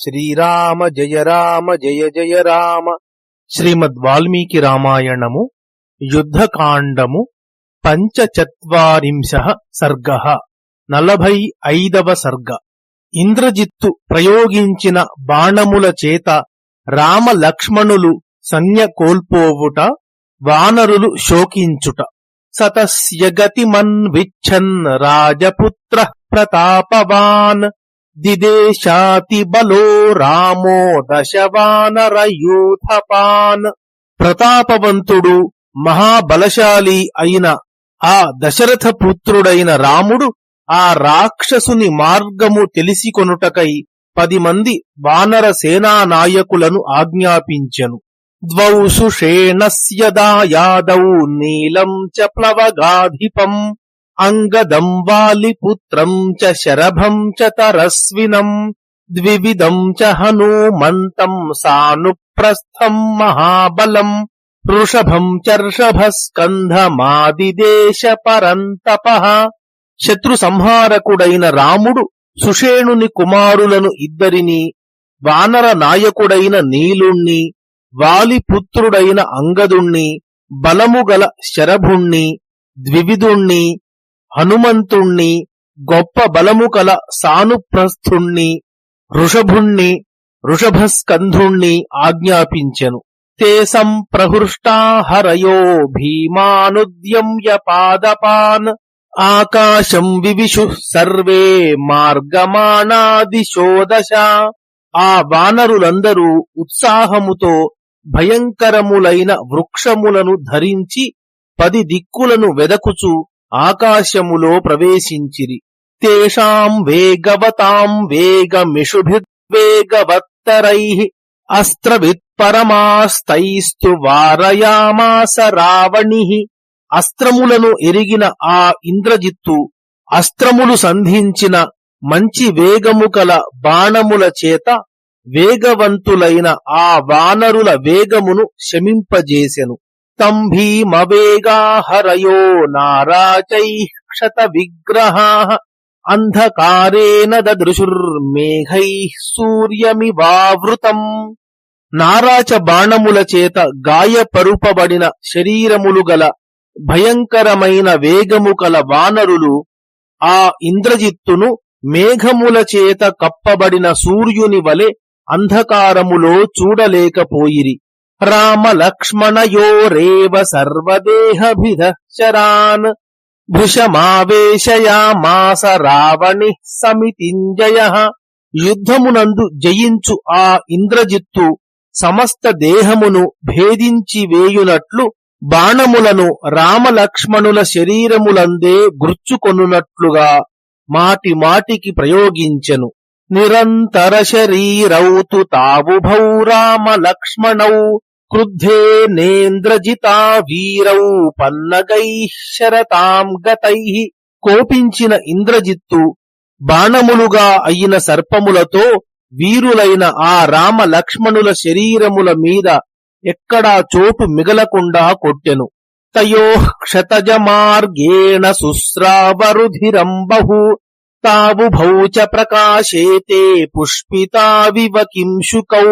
శ్రీరామ జయ రామ జయ జయ రామ. శ్రీమద్ వాల్మీకి రామాయణము యుద్ధకాండము పంచచత్వరింశ సర్గ. నలభై ఐదవ సర్గ. ఇంద్రజిత్తు ప్రయోగించిన బాణముల చేత రామ లక్ష్మణులు సన్య కోల్పోవుట వానరులు శోకించుట. సతస్యగతిమన్విచ్చన్ రాజపుత్ర ప్రతాపవాన్. దిదేశాతి బలో రామో దశవానరయూథపాన్ ప్రతాపవంతుడు మహాబలశాలి అయిన ఆ దశరథ పుత్రుడైన రాముడు ఆ రాక్షసుని మార్గము తెలిసికొనుటకై పది మంది వానర సేనా నాయకులను ఆజ్ఞాపించెను. ద్వౌ సుషేణస్య దాయాదౌ నీలం చ ప్లవగాధిపం. అంగదం వాలిపుత్రం చ శరభం చ తరస్వినం ద్వివిధం చ హనూమంతం సానుప్రస్థం మహాబలం వృషభం చర్షభస్కంధమాదిదేశ పరంతప శత్రు సంహారకుడైన రాముడు సుషేణుని కుమారులను ఇద్దరిని వానర నాయకుడైన నీలుణ్ణి వాలిపుత్రుడైన అంగదుణ్ణి బలముగల శరభుణ్ణి ద్వివిధుణ్ణి హనుమంతుణ్ణి గొప్ప బలము కల సానుప్రస్థుణ్ణి ఋషభుణ్ణి ఋషభస్కంధుణ్ణి ఆజ్ఞాపించెను. తే సంప్రహృష్టా హరయో భీమానుద్యమ్య పాదపాన్ ఆకాశం వివిషు సర్వే మార్గమాణాదిశోదశ. ఆ వానరులందరూ ఉత్సాహముతో భయంకరములైన వృక్షములను ధరించి పది దిక్కులను వెదకుచు ఆకాశములో ప్రవేశించిరి. తేషాం వేగవతాం వేగమిషుభిర్వేగవత్తరై అస్త్రవిత్పరమాస్తైస్తు వారయామాస రావణి అస్త్రములను ఎరిగిన ఆ ఇంద్రజిత్తు అస్త్రములు సంధించిన మంచి వేగము కల బాణముల చేత వేగవంతులైన ఆ వానరుల వేగమును శమింపజేసెను. తం భీమవేగాహరయో నారాచై క్షత విగ్రహా అంధకారేణ దదృశుర్మేఘై సూర్యమివావృతం నారాచ బాణముల చేత గాయపరుపబడిన శరీరములు గల భయంకరమైన వేగము కల వానరులు ఆ ఇంద్రజిత్తును మేఘముల చేత కప్పబడిన సూర్యుని వలె అంధకారములో చూడలేకపోయిరి రామ లక్ష్మణయోరేవ సర్వదేహభిధ శరాన్ రావణి సమితింజయ యుద్ధమునందు జయించు ఆ ఇంద్రజిత్తు సమస్త దేహమును భేదించి వేయునట్లు బాణములను రామలక్ష్మణుల శరీరములందే గుర్చుకొనున్నట్లుగా మాటి మాటికి ప్రయోగించెను. నిరంతర శరీరౌతు తావుభౌ రామ లక్ష్మణౌ క్రుద్ధే నేంద్రజితా వీరౌ పన్నగై శరతాం గతై కోపించిన ఇంద్రజిత్తు బాణములుగా అయిన సర్పములతో వీరులైన ఆ రామ లక్ష్మణుల శరీరముల మీద ఎక్కడా చోటు మిగలకుండా కొట్టెను. తయో క్షతజ మార్గేణ శుశ్రావరుధిరం బహు తావుభౌ చ ప్రకాశేతే పుష్పితావివ కింశుకౌ.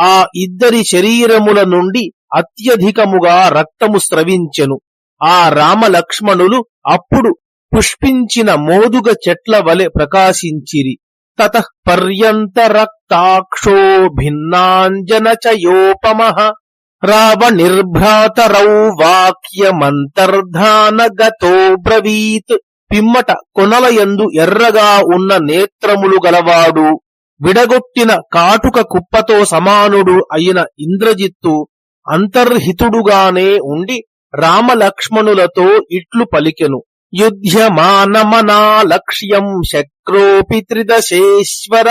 ఆ ఇద్దరి శరీరముల నుండి అత్యధికముగా రక్తము స్రవించెను. ఆ రామలక్ష్మణులు అప్పుడు పుష్పించిన మోదుగ చెట్ల వలె ప్రకాశించిరి. తత పర్యంత రక్తాక్షో భిన్నాంజన చయోపమ రావణిర్భ్రాతరౌ వాక్యమంతర్ధాన గతో బ్రవీత్. పిమ్మట కొనలయందు ఎర్రగా ఉన్న నేత్రములు గలవాడు విడగొట్టిన కాటుక కుప్పతో సమానుడు అయిన ఇంద్రజిత్తు అంతర్హితుడుగానే ఉండి రామలక్ష్మణులతో ఇట్లు పలికెను. యుధ్యమానమనా లక్ష్యం శక్రోపి త్రిదశేశ్వర.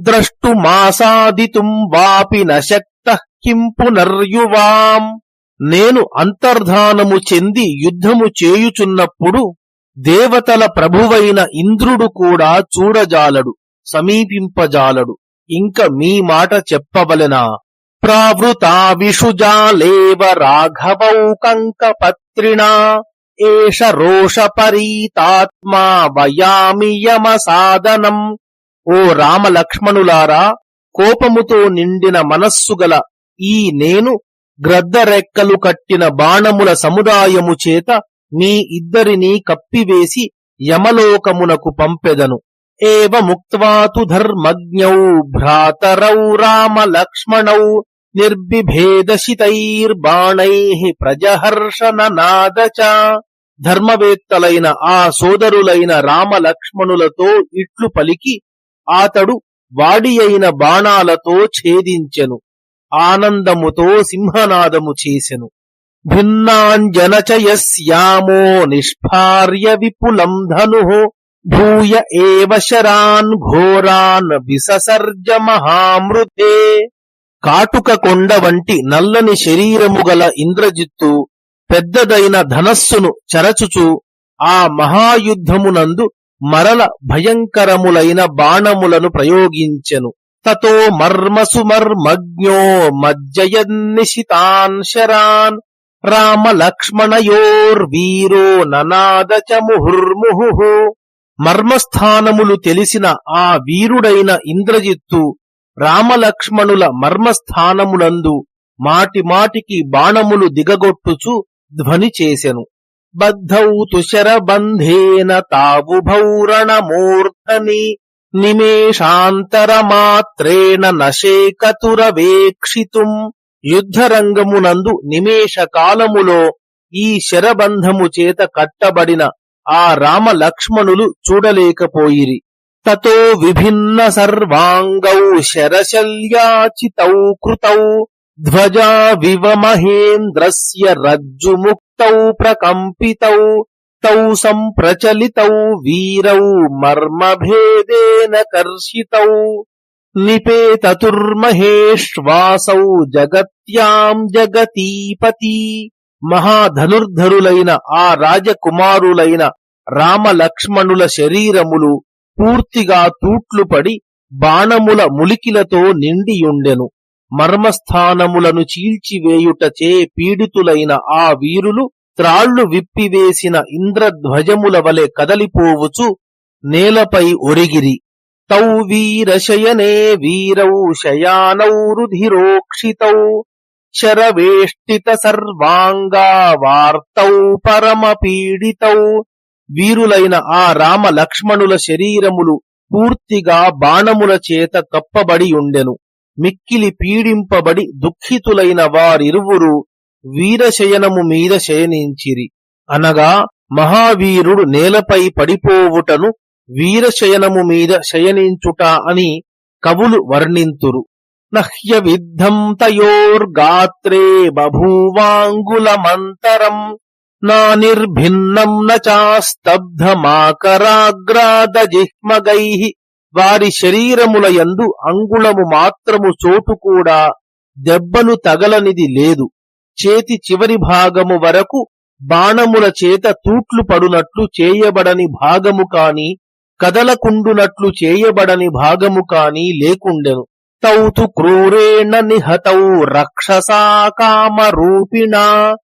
ద్రష్టుమాసాదితుం వాపి నశక్త కిం పునర్యువాం. నేను అంతర్ధానము చెంది యుద్ధము చేయుచున్నప్పుడు దేవతల ప్రభువైన ఇంద్రుడు కూడా చూడజాలడు. సమీపింపజాలడు. ఇంక మీ మాట చెప్పవలెనా. ప్రావృతావిషుజాలేవ విషుజాలేవ ఏష రోషపరీతాత్మా వయామి యమ సాధనం. ఓ రామలక్ష్మణులారా కోపముతో నిండిన మనస్సు గల ఈ నేను గ్రద్దరెక్కలు కట్టిన బాణముల సముదాయము చేత మీ ఇద్దరినీ కప్పివేసి యమలోకమునకు పంపెదను. ఏవ ముక్త్వాతు ధర్మజ్ఞౌ భ్రాతరౌ రామలక్ష్మణౌ నిర్బిభేదశితైర్బాణై ప్రజహర్షణ నాదచ ధర్మవేత్తలైన ఆ సోదరులైన రామలక్ష్మణులతో ఇట్లు పలికి ఆతడు వాడి అయిన బాణాలతో ఛేదించెను ఆనందముతో సింహనాదము చేసెను. భిన్నాంజనచయస్యామో నిష్ఫార్య విపులం ధను భూయ ఏవ శరాన్ ఘోరాన్ విససర్జ మహామృతే కాటుక కొండ వంటి నల్లని శరీరము గల ఇంద్రజిత్తు పెద్దదైన ధనస్సును చరచుచు ఆ మహాయుద్ధమునందు మరల భయంకరములైన బాణములను ప్రయోగించెను। తతో మర్మసుమర్మజ్ఞో మజ్జయన్నిశితాన్ శరాన్ రామలక్ష్మణయోర్వీరో ననాదచ ముహుర్ముహు। మర్మస్థానములు తెలిసిన ఆ వీరుడైన ఇంద్రజిత్తు రామలక్ష్మణుల మర్మస్థానములందు మాటిమాటికి బాణములు దిగగొట్టుచు ధ్వని చేసెను. బద్ధౌ తుషరబంధేన తావుభౌ రణమూర్ధని నిమేషాంతరమాత్రేణ నశేకతురవేక్షితుం యుద్ధరంగమునందు నిమేష కాలములో ఈ శరబంధము చేత కట్టబడిన ఆ రామ లక్ష్మణులు చూడలేకపోయిరి. తతో విభిన్న సర్వాంగౌ శరశల్యాచితౌ కృతౌ ధ్వజా వివ మహేంద్రస్య రజ్జుముక్తౌ ప్రకంపితౌ తౌ సంప్రచలితౌ వీరౌ మర్మభేదేన కర్షితౌ నిపేతతుర్మహేష్వాసౌ జగత్యాం జగతీపతి మహాధనుర్ధరులైన ఆ రాజకుమారులైన రామలక్ష్మణుల శరీరములు పూర్తిగా తూట్లు పడి బాణముల ములికిలతో నిండియుండెను. మర్మస్థానములను చీల్చివేయుటచే పీడితులైన ఆ వీరులు త్రాళ్ళు విప్పివేసిన ఇంద్రధ్వజముల వలె కదలిపోవుచు నేలపై ఒరిగిరి. తౌ వీరశయనే వీరౌ శయానౌ రుధిరోక్షితౌ. శరవేష్టిత సర్వాంగా వార్తౌ పరమపీడితౌ. వీరులైన ఆ రామ లక్ష్మణుల శరీరములు పూర్తిగా బాణముల చేత కప్పబడి ఉండెను మిక్కిలి పీడింపబడి దుఃఖితులైన వారిరువురు వీరశయనము మీద శయనించిరి. అనగా మహావీరుడు నేలపై పడిపోవుటను వీరశయనము మీద శయనించుట అని కవులు వర్ణింతురు. నహ్య విద్ధం తయోర్గాత్రే బభూవాంగులమంతరం నా నిర్భిన్నం జిహ్మగై వారి శరీరముల యందు అంగుళము మాత్రము చోటు కూడా దెబ్బలు తగలనిది లేదు. చేతి చివరి భాగము వరకు బాణముల చేత తూట్లు పడునట్లు చేయబడని భాగము కాని కదలకుండునట్లు చేయబడని భాగము కాని లేకుండెను. తౌతు క్రూరేణ నిహతౌ రక్షసా కామరూపిణా.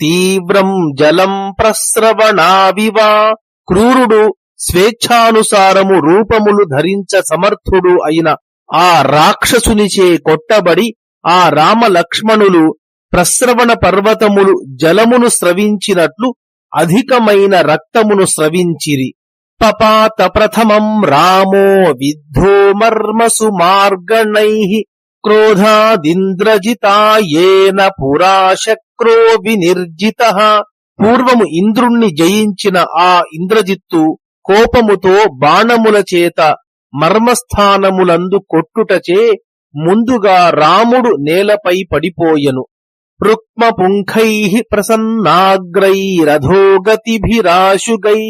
తీవ్రం జలం ప్రస్రవణావివా. క్రూరుడు స్వేచ్ఛానుసారము రూపములు ధరించ సమర్థుడు అయిన ఆ రాక్షసునిచే కొట్టబడి ఆ రామలక్ష్మణులు ప్రస్రవణ పర్వతములు జలమును స్రవించినట్లు అధికమైన రక్తమును స్రవించిరి. పపాత ప్రథమం రామో విద్ధో మర్మసు మార్గణై క్రోధాదింద్రజితాయేన పురాశక్రో వినిర్జిత. పూర్వము ఇంద్రుణ్ణి జయించిన ఆ ఇంద్రజిత్తు కోపముతో బాణముల చేత మర్మస్థానములందు కొట్టుటచే ముందుగా రాముడు నేలపై పడిపోయెను. రుక్మపుంఖై ప్రసన్నాగ్రైరధోగతిభిరాశుగై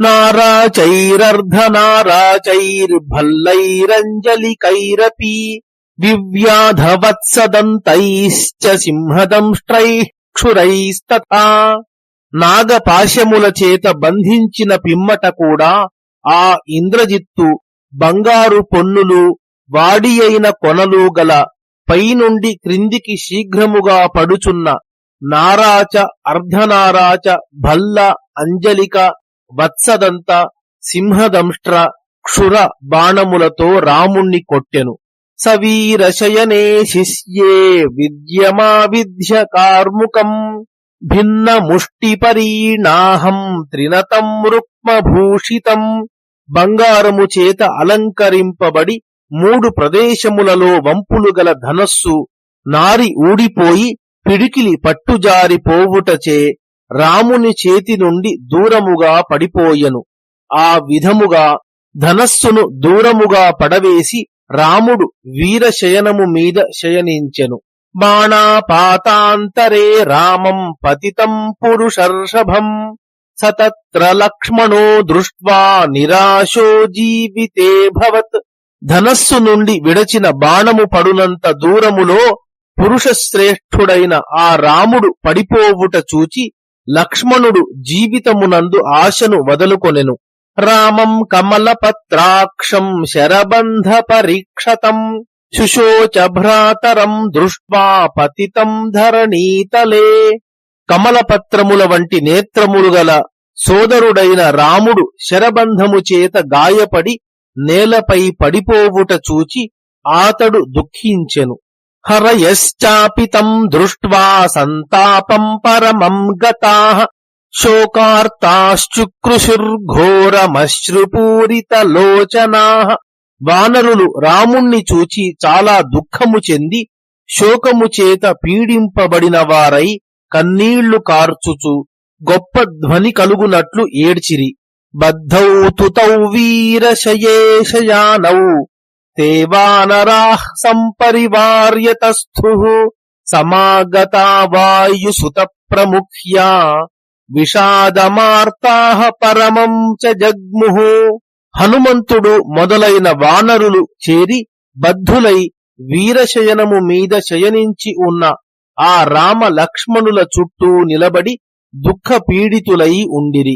నారాచైరర్ధనారాచైర్భల్లైరంజలికైరపి దివ్యాధవత్సదంతైశ్చ సింహదంష్ట్రైః క్షురైస్తథా నాగపాశముల చేత బంధించిన పిమ్మట కూడా ఆ ఇంద్రజిత్తు బంగారు పొన్నులు వాడి అయిన కొనలు గల పైనుండి క్రిందికి శీఘ్రముగా పడుచున్న నారాచ అర్ధనారాచ భల్ల అంజలిక వత్సదంత సింహదంష్ట్ర క్షుర బాణములతో రాముణ్ణి కొట్టెను. సవీరశయనే శిష్యే విద్యమావిధ్య కార్ముకం భిన్న ముష్టిపరీణాహం త్రినతం రుక్మభూషితం. బంగారము చేత అలంకరింపబడి మూడు ప్రదేశములలో వంపులు గల ధనస్సు నారి ఊడిపోయి పిడికిలి పట్టుజారిపోవుటచే రాముని చేతి నుండి దూరముగా పడిపోయెను. ఆ విధముగా ధనస్సును దూరముగా పడవేసి రాముడు వీరశయనము మీద శయనించెను. బాణాపాతాంతరే రామం పతితం పురుషర్షభం. సతత్ర లక్ష్మణో దృష్ట్వా నిరాశో జీవితే భవత్. ధనస్సు నుండి విడచిన బాణము పడునంత దూరములో పురుషశ్రేష్ఠుడైన ఆ రాముడు పడిపోవుట చూచి లక్ష్మణుడు జీవితమునందు ఆశను వదులుకొనెను. రామం కమలపత్రాక్షం శరబంధ పరీక్షతం శుశోచ భ్రాతరం దృష్ట్వా పతితం ధరణీతలే. కమలపత్రముల వంటి నేత్రములు గల సోదరుడైన రాముడు శరబంధము చేత గాయపడి నేలపై పడిపోవుట చూచి ఆతడు దుఃఖించెను. హరయశ్చాపితం దృష్ట్వా సంతాపం పరమం గతా శోకార్తాశుక్రుషుర్ఘోరమశ్రుపూరితలోచనా వానరులు రాముణ్ణి చూచి చాలా దుఃఖము చెంది శోకము చేత పీడింపబడిన వారై కన్నీళ్ళు కార్చుచు గొప్ప ధ్వని కలుగునట్లు ఏడ్చిరి. బద్ధౌ తుతౌ వీరశయేషయానౌ। ते वानराः सम्परिवार्यतस्थुः समागता वायुसुतप्रमुख्या విషాదమార్తాహ పరమం చ జగ్ముహు హనుమంతుడు మొదలైన వానరులు చేరి బద్ధులై వీరశయనము మీద శయనించి ఉన్న ఆ రామ లక్ష్మణుల చుట్టూ నిలబడి దుఃఖ పీడితులై ఉండిరి